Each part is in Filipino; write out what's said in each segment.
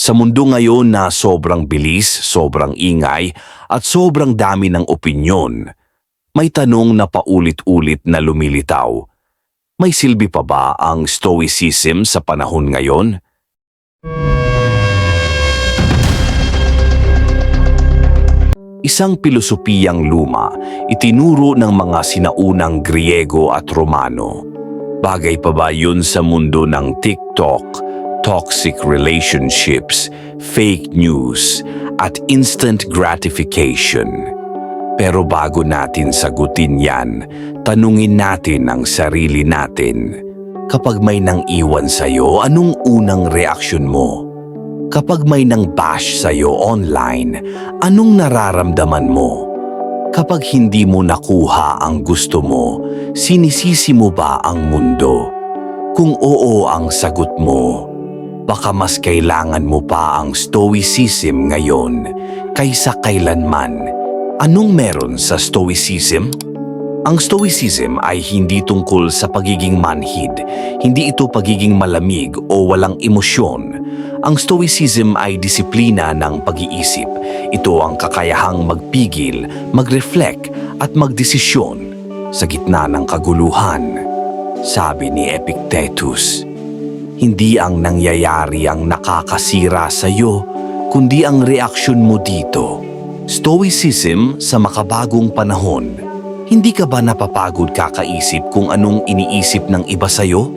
Sa mundo ngayon na sobrang bilis, sobrang ingay, at sobrang dami ng opinyon, may tanong na paulit-ulit na lumilitaw. May silbi pa ba ang stoicism sa panahon ngayon? Isang pilosopiyang luma, itinuro ng mga sinaunang Griego at Romano. Bagay pa ba yun sa mundo ng TikTok, toxic relationships, fake news, at instant gratification? Pero bago natin sagutin yan, tanungin natin ang sarili natin. Kapag may nang iwan sa'yo, anong unang reaksyon mo? Kapag may nang bash sa'yo online, anong nararamdaman mo? Kapag hindi mo nakuha ang gusto mo, sinisisi mo ba ang mundo? Kung oo ang sagot mo, baka mas kailangan mo pa ang stoicism ngayon kaysa kailanman. Anong meron sa stoicism? Ang stoicism ay hindi tungkol sa pagiging manhid, hindi ito pagiging malamig o walang emosyon. Ang stoicism ay disiplina ng pag-iisip. Ito ang kakayahang magpigil, mag-reflect at magdesisyon sa gitna ng kaguluhan. Sabi ni Epictetus, hindi ang nangyayari ang nakakasira sa iyo, kundi ang reaksyon mo dito. Stoicism sa makabagong panahon. Hindi ka ba napapagod kakaisip kung anong iniisip ng iba sa'yo?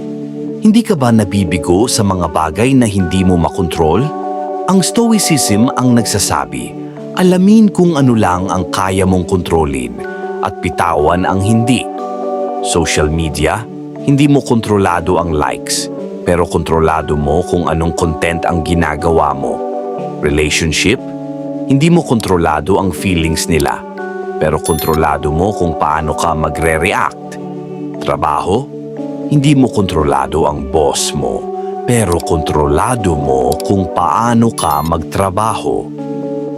Hindi ka ba nabibigo sa mga bagay na hindi mo makontrol? Ang Stoicism ang nagsasabi, alamin kung ano lang ang kaya mong kontrolin at pitawan ang hindi. Social media, hindi mo kontrolado ang likes, pero kontrolado mo kung anong content ang ginagawa mo. Relationship, hindi mo kontrolado ang feelings nila, pero kontrolado mo kung paano ka magre-react. Trabaho, hindi mo kontrolado ang boss mo, pero kontrolado mo kung paano ka magtrabaho.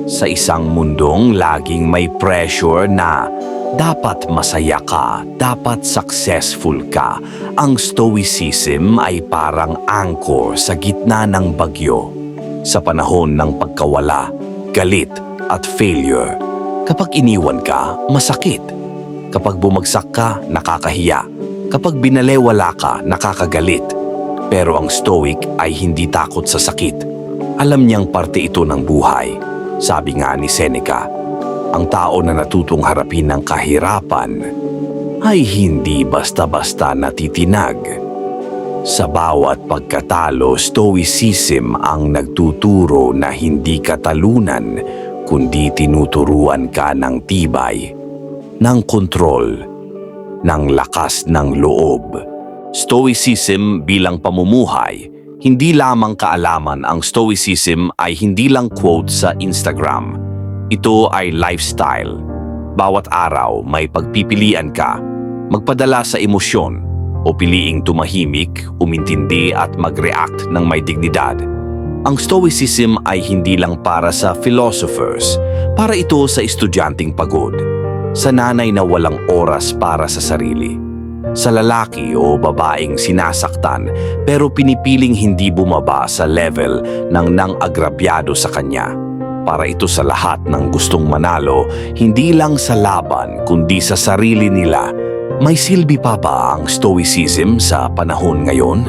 Sa isang mundong laging may pressure na dapat masaya ka, dapat successful ka, ang stoicism ay parang anchor sa gitna ng bagyo. Sa panahon ng pagkawala, galit at failure, kapag iniwan ka, masakit. Kapag bumagsak ka, nakakahiya. Kapag binalewala ka, nakakagalit. Pero ang stoic ay hindi takot sa sakit. Alam niyang parte ito ng buhay. Sabi nga ni Seneca, ang tao na natutong harapin ng kahirapan ay hindi basta-basta natitinag. Sa bawat pagkatalo, stoicism ang nagtuturo na hindi katalunan, kundi tinuturuan ka ng tibay, ng kontrol, ng lakas ng loob. Stoicism bilang pamumuhay, hindi lamang kaalaman ang stoicism ay hindi lang quote sa Instagram. Ito ay lifestyle. Bawat araw may pagpipilian ka, magpadala sa emosyon, o piliing tumahimik, umintindi at mag-react ng may dignidad. Ang Stoicism ay hindi lang para sa philosophers, para ito sa estudyanteng pagod, sa nanay na walang oras para sa sarili, sa lalaki o babaeng sinasaktan pero pinipiling hindi bumaba sa level ng nang agrabyado sa kanya. Para ito sa lahat ng gustong manalo, hindi lang sa laban kundi sa sarili nila may silbi pa ba ang stoicism sa panahon ngayon?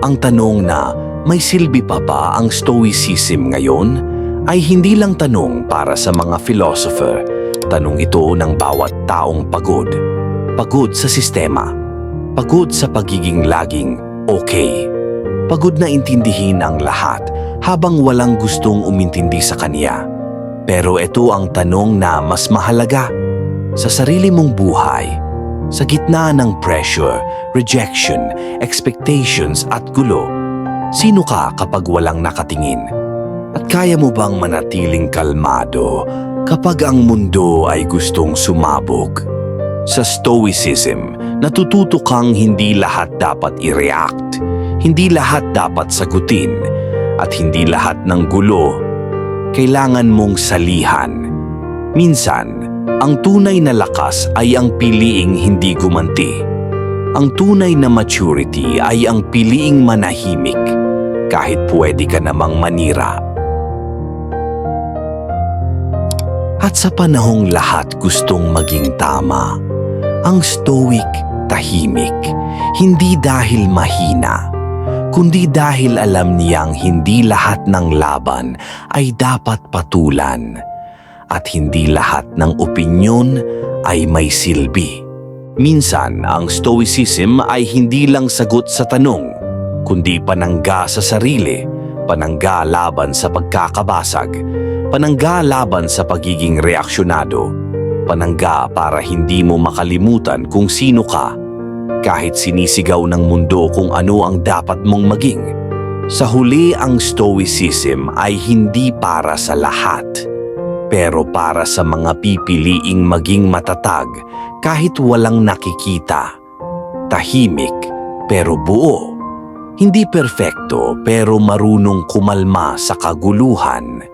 Ang tanong na may silbi pa ba ang stoicism ngayon ay hindi lang tanong para sa mga philosopher. Tanong ito ng bawat taong pagod. Pagod sa sistema. Pagod sa pagiging laging okay. Pagod na intindihin ang lahat habang walang gustong umintindi sa kanya. Pero ito ang tanong na mas mahalaga. Sa sarili mong buhay, sa gitna ng pressure, rejection, expectations at gulo, sino ka kapag walang nakatingin? At kaya mo bang manatiling kalmado kapag ang mundo ay gustong sumabog? Sa Stoicism, natututo kang hindi lahat dapat i-react, hindi lahat dapat sagutin, at hindi lahat ng gulo kailangan mong salihan. Minsan, ang tunay na lakas ay ang piliing hindi gumanti. Ang tunay na maturity ay ang piliing manahimik. kahit pwede ka namang manira. At sa panahong lahat gustong maging tama, ang stoic tahimik, hindi dahil mahina, kundi dahil alam niyang hindi lahat ng laban ay dapat patulan at hindi lahat ng opinyon ay may silbi. Minsan, ang stoicism ay hindi lang sagot sa tanong, kundi panangga sa sarili, panangga laban sa pagkakabasag, panangga laban sa pagiging reaksyonado, panangga para hindi mo makalimutan kung sino ka, kahit sinisigaw ng mundo kung ano ang dapat mong maging. Sa huli ang stoicism ay hindi para sa lahat, pero para sa mga pipiliing maging matatag kahit walang nakikita. Tahimik pero buo. Hindi perpekto pero marunong kumalma sa kaguluhan